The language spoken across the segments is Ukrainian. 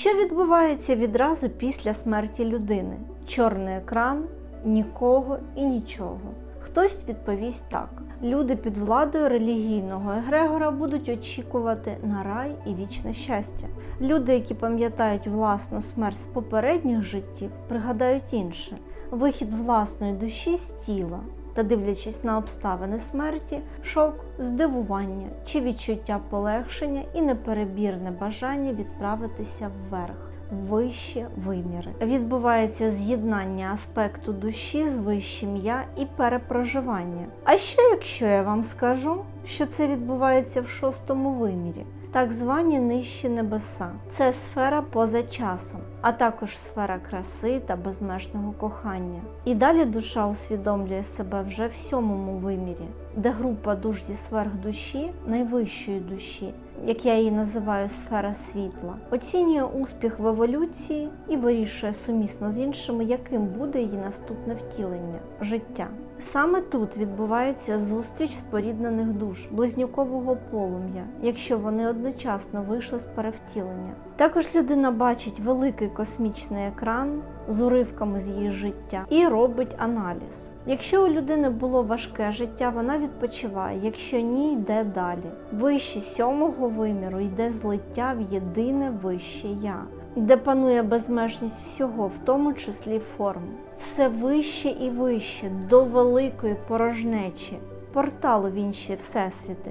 Що відбувається відразу після смерті людини? Чорний екран, нікого і нічого. Хтось відповість так: люди під владою релігійного егрегора будуть очікувати на рай і вічне щастя. Люди, які пам'ятають власну смерть з попередніх життів, пригадають інше вихід власної душі з тіла. Та дивлячись на обставини смерті, шок, здивування чи відчуття полегшення і неперебірне бажання відправитися вверх, вищі виміри. Відбувається з'єднання аспекту душі з вищим я і перепроживання. А що якщо я вам скажу, що це відбувається в шостому вимірі? Так звані нижчі небеса. Це сфера поза часом, а також сфера краси та безмежного кохання. І далі душа усвідомлює себе вже в сьомому вимірі, де група душ зі сверхдуші, найвищої душі, як я її називаю сфера світла, оцінює успіх в еволюції і вирішує сумісно з іншими, яким буде її наступне втілення життя. Саме тут відбувається зустріч споріднених душ, близнюкового полум'я, якщо вони одночасно вийшли з перевтілення. Також людина бачить великий космічний екран з уривками з її життя і робить аналіз. Якщо у людини було важке життя, вона відпочиває, якщо ні, йде далі. Вище сьомого виміру йде злиття в єдине вище я, де панує безмежність всього, в тому числі форм. Все вище і вище до великої порожнечі, порталу в інші всесвіти,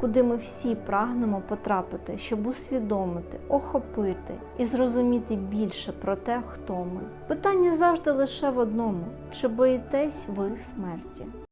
куди ми всі прагнемо потрапити, щоб усвідомити, охопити і зрозуміти більше про те, хто ми. Питання завжди лише в одному: чи боїтесь ви смерті?